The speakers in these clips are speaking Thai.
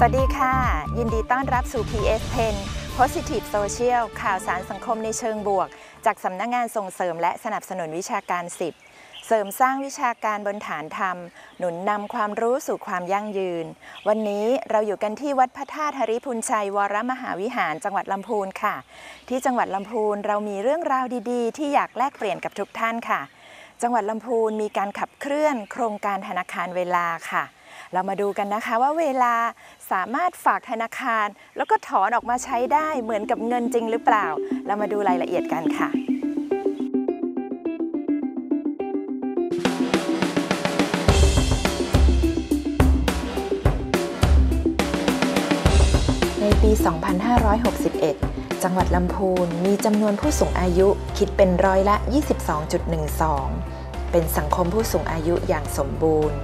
สวัสดีค่ะ ยินดีต้อนรับสู่ PS 10 Positive Social ข่าวสารสังคมในเชิงบวก จากสำนักงงานส่งเสริมและสนับสนุนวิชาการ 10 เสริมสร้างวิชาการบนฐานธรรม หนุนนำความรู้สู่ความยั่งยืน วันนี้เราอยู่กันที่วัดพระธาตุหริพุนชัยวรมหาวิหารจังหวัดลำพูนค่ะ ที่จังหวัดลำพูนเรามีเรื่องราวดีๆ ที่อยากแลกเปลี่ยนกับทุกท่านค่ะ จังหวัดลำพูนมีการขับเคลื่อน โครงการธนาคารเวลาค่ะ เรามาดูกันนะคะว่าเวลาสามารถฝากธนาคาร แล้วก็ถอนออกมาใช้ได้เหมือนกับเงินจริงหรือเปล่า เรามาดูรายละเอียดกันค่ะในปี 2561 จังหวัดลำพูนมีจำนวนผู้สูงอายุคิดเป็นร้อยละ 22.12 เป็นสังคมผู้สูงอายุอย่างสมบูรณ์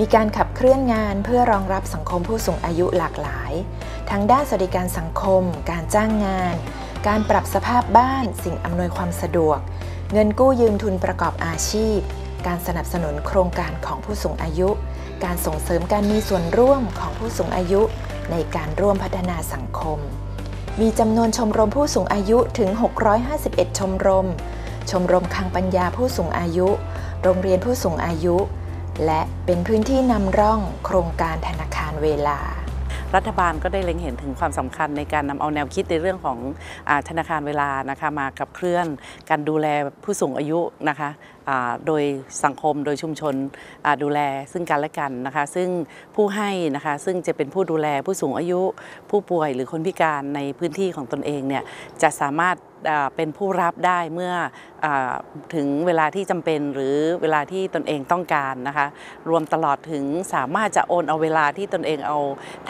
มีการขับเคลื่อนงานเพื่อรองรับสังคมผู้สูงอายุหลากหลาย ทั้งด้านสวัสดิการสังคม การจ้างงาน การปรับสภาพบ้าน สิ่งอำนวยความสะดวก เงินกู้ยืมทุนประกอบอาชีพ การสนับสนุนโครงการของผู้สูงอายุ การส่งเสริมการมีส่วนร่วมของผู้สูงอายุในการร่วมพัฒนาสังคม มีจำนวนชมรมผู้สูงอายุถึง 651 ชมรม ชมรมคังปัญญาผู้สูงอายุ โรงเรียนผู้สูงอายุ และเป็นพื้นที่นำร่องโครงการธนาคารเวลา รัฐบาลก็ได้เล็งเห็นถึงความสำคัญในการนำเอาแนวคิดในเรื่องของอธนาคารเวลานะคะมากับเคลื่อน การดูแลผู้สูงอายุนะคะ โดยสังคมโดยชุมชนดูแลซึ่งกันและกันนะคะ ซึ่งผู้ให้นะคะซึ่งจะเป็นผู้ดูแลผู้สูงอายุผู้ป่วยหรือคนพิการในพื้นที่ของตนเองเนี่ยจะสามารถเป็นผู้รับได้เมื่ออถึงเวลาที่จำเป็นหรือเวลาที่ตนเองต้องการนะคะ รวมตลอดถึงสามารถจะโอนเอาเวลาที่ตนเองเอา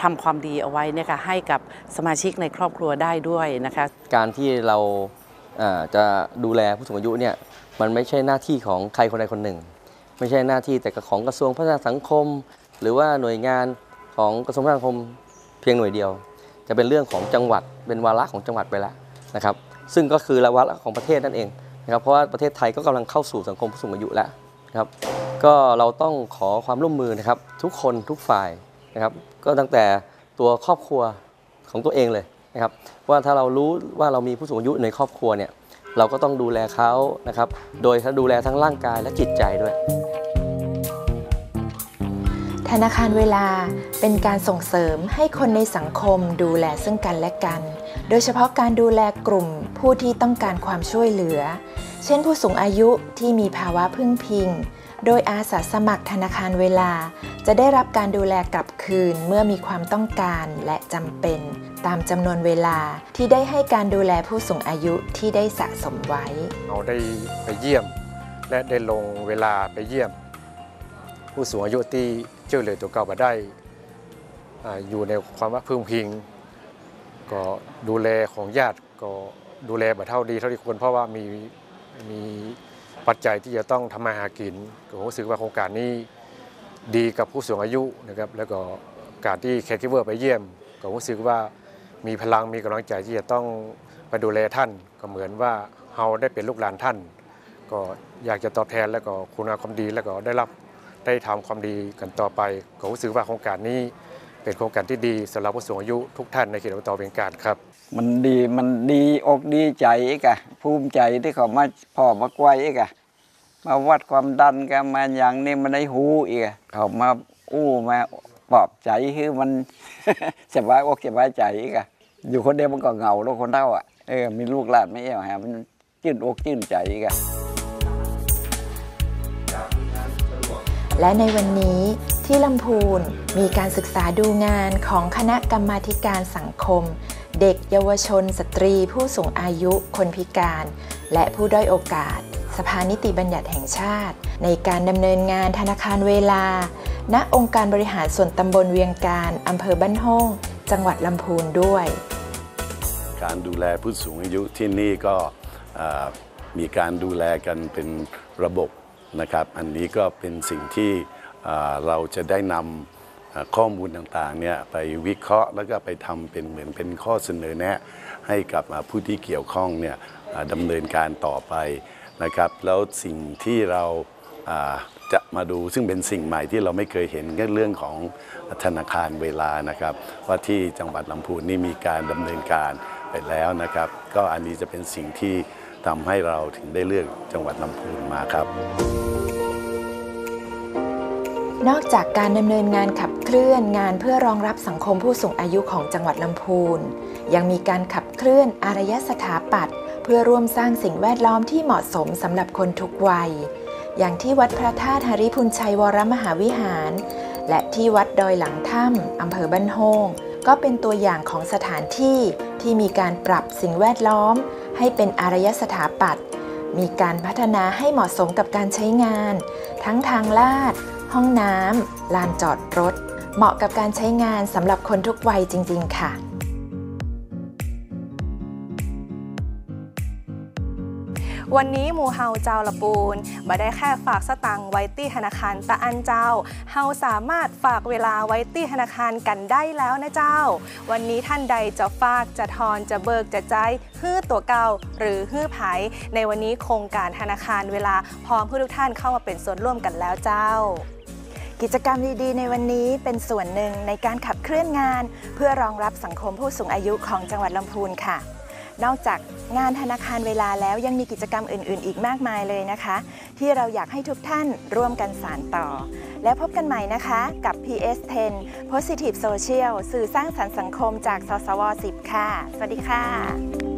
ทำความดีเอาไว้เนี่ยค่ะให้กับสมาชิกในครอบครัวได้ด้วยนะคะ การที่เรา จะดูแลผู้สูงอายุเนี่ยมันไม่ใช่หน้าที่ของใครคนใดคนหนึ่ง ไม่ใช่หน้าที่แต่ของกระทรวงพัฒนาสังคม หรือว่าหน่วยงานของกระทรวงพัฒนาสังคมเพียงหน่วยเดียว จะเป็นเรื่องของจังหวัดเป็นวาระของจังหวัดไปแล้วนะครับ ซึ่งก็คือวาระของประเทศนั่นเองนะครับเพราะว่าประเทศไทยก็กำลังเข้าสู่สังคมผู้สูงอายุแล้วนะครับก็เราต้องขอความร่วมมือนะครับทุกคนทุกฝ่ายนะครับก็ตั้งแต่ตัวครอบครัวของตัวเองเลย นะครับว่าถ้าเรารู้ว่าเรามีผู้สูงอายุในครอบครัวเนี่ยเราก็ต้องดูแลเขานะครับ โดยดูแลทั้งร่างกายและจิตใจด้วย ธนาคารเวลาเป็นการส่งเสริมให้คนในสังคมดูแลซึ่งกันและกัน โดยเฉพาะการดูแลกลุ่มผู้ที่ต้องการความช่วยเหลือ เช่นผู้สูงอายุที่มีภาวะพึ่งพิง โดยอาสาสมัครธนาคารเวลา จะได้รับการดูแลกลับคืนเมื่อมีความต้องการและจำเป็น ตามจำนวนเวลาที่ได้ให้การดูแลผู้สูงอายุที่ได้สะสมไว้ เราได้ไปเยี่ยม และได้ลงเวลาไปเยี่ยม ผู้สูงอายุที่ช่วยเหลือตัวเก่ามาได้อาอยู่ในความว่าพึ่งพิง ก็ดูแลของญาติก็ดูแลแบบเท่าดีเท่าที่ควรเพราะว่ามีมี ปัจจัยที่จะต้องทำมาหากินก็รู้สึกว่าโครงการนี้ดีกับผู้สูงอายุนะครับแล้วก็การที่แคร์กิเวอร์ไปเยี่ยมก็รู้สึกว่ามีพลังมีกำลังใจที่จะต้องไปดูแลท่าน ก็เหมือนว่าเราได้เป็นลูกหลานท่าน ก็อยากจะตอบแทนแล้วก็คุณงามความดีแล้วก็ได้รับได้ทำความดีกันต่อไป ก็รู้สึกว่าโครงการนี้ เป็นโครงการที่ดีสำหรับผู้สูงอายุทุกท่านในเขตอบตเวียงการครับ มันดีมันดีอกดีใจอีกอะภูมิใจที่เขามาพ่อมาไกวอีกอะมาวัดความดันกันมาอย่างนี้มันได้หูอีกอะเขามาอู้มาปลอบใจคือมันสบายอกสบายใจอีกอะอยู่คนเดียวมันก็เหงาแล้วคนเท่าอะเออมีลูกหลานไม่เอวฮะมันจื่นอกจื่นใจอีกอะและในวันนี้ ที่ลำพูนมีการศึกษาดูงานของคณะกรรมาการสังคม เด็กเยาวชน สตรี ผู้สูงอายุ คนพิการ และผู้ด้อยโอกาส สภานิติบัญญัติแห่งชาติ ในการดำเนินงานธนาคารเวลา ณองค์การบริหารส่วนตำบลเวียงการอำเภอบ้านห้องจังหวัดลำพูนด้วย การดูแลผู้สูงอายุที่นี่ก็มีการดูแลกันเป็นระบบนะครับ อันนี้ก็เป็นสิ่งที่ เราจะได้นำข้อมูลต่างๆเนี่ยไปวิเคราะห์แล้วก็ไปทำเป็นเหมือนเป็นข้อเสนอแนะ ให้กับผู้ที่เกี่ยวข้องเนี่ยดำเนินการต่อไปนะครับ แล้วสิ่งที่เราอ่าจะมาดูซึ่งเป็นสิ่งใหม่ที่เราไม่เคยเห็นก็เรื่องของธนาคารเวลานะครับ ว่าที่จังหวัดลำพูนนี่มีการดำเนินการไปแล้วนะครับ ก็อันนี้จะเป็นสิ่งที่ทำให้เราถึงได้เลือกจังหวัดลำพูนมาครับ นอกจากการดำเนินงานขับเคลื่อนงานเพื่อรองรับสังคมผู้สูงอายุของจังหวัดลำพูน ยังมีการขับเคลื่อนอารยสถาปัตย์เพื่อร่วมสร้างสิ่งแวดล้อมที่เหมาะสมสำหรับคนทุกวัย อย่างที่วัดพระธาตุหริพุนชัยวรมหาวิหาร และที่วัดดอยหลังถ้ำอำเภอบ้านโฮงก็เป็นตัวอย่างของสถานที่ที่มีการปรับสิ่งแวดล้อม ให้เป็นอารยสถาปัตย์มีการพัฒนาให้เหมาะสมกับการใช้งาน ทั้งทางลาด ห้องน้ำลานจอดรถ เหมาะกับการใช้งานสำหรับคนทุกวัยจริง ๆ ค่ะวันนี้หมูเฮาเจ้าละปูนบ่ได้แค่ฝากสตังไว้ที่ธนาคารตะอันเจ้า เฮาสามารถฝากเวลาไว้ที่ธนาคารกันได้แล้วนะเจ้า วันนี้ท่านใดจะฝากจะทอนจะเบิกจะใจายฮื้อตัวเก่าหรือฮื้อไผในวันนี้โครงการธนาคารเวลาพร้อมให้ทุกท่านเข้ามาเป็นส่วนร่วมกันแล้วเจ้า กิจกรรมดีๆ ในวันนี้เป็นส่วนหนึ่งในการขับเคลื่อนงาน เพื่อรองรับสังคมผู้สูงอายุของจังหวัดลำพูนค่ะ นอกจากงานธนาคารเวลาแล้วยังมีกิจกรรมอื่น ๆ อีกมากมายเลยนะคะ ที่เราอยากให้ทุกท่านร่วมกันสานต่อ แล้วพบกันใหม่นะคะกับ PS10 Positive Social สื่อสร้างสรรค์สังคมจากสสว 10 ค่ะ สวัสดีค่ะ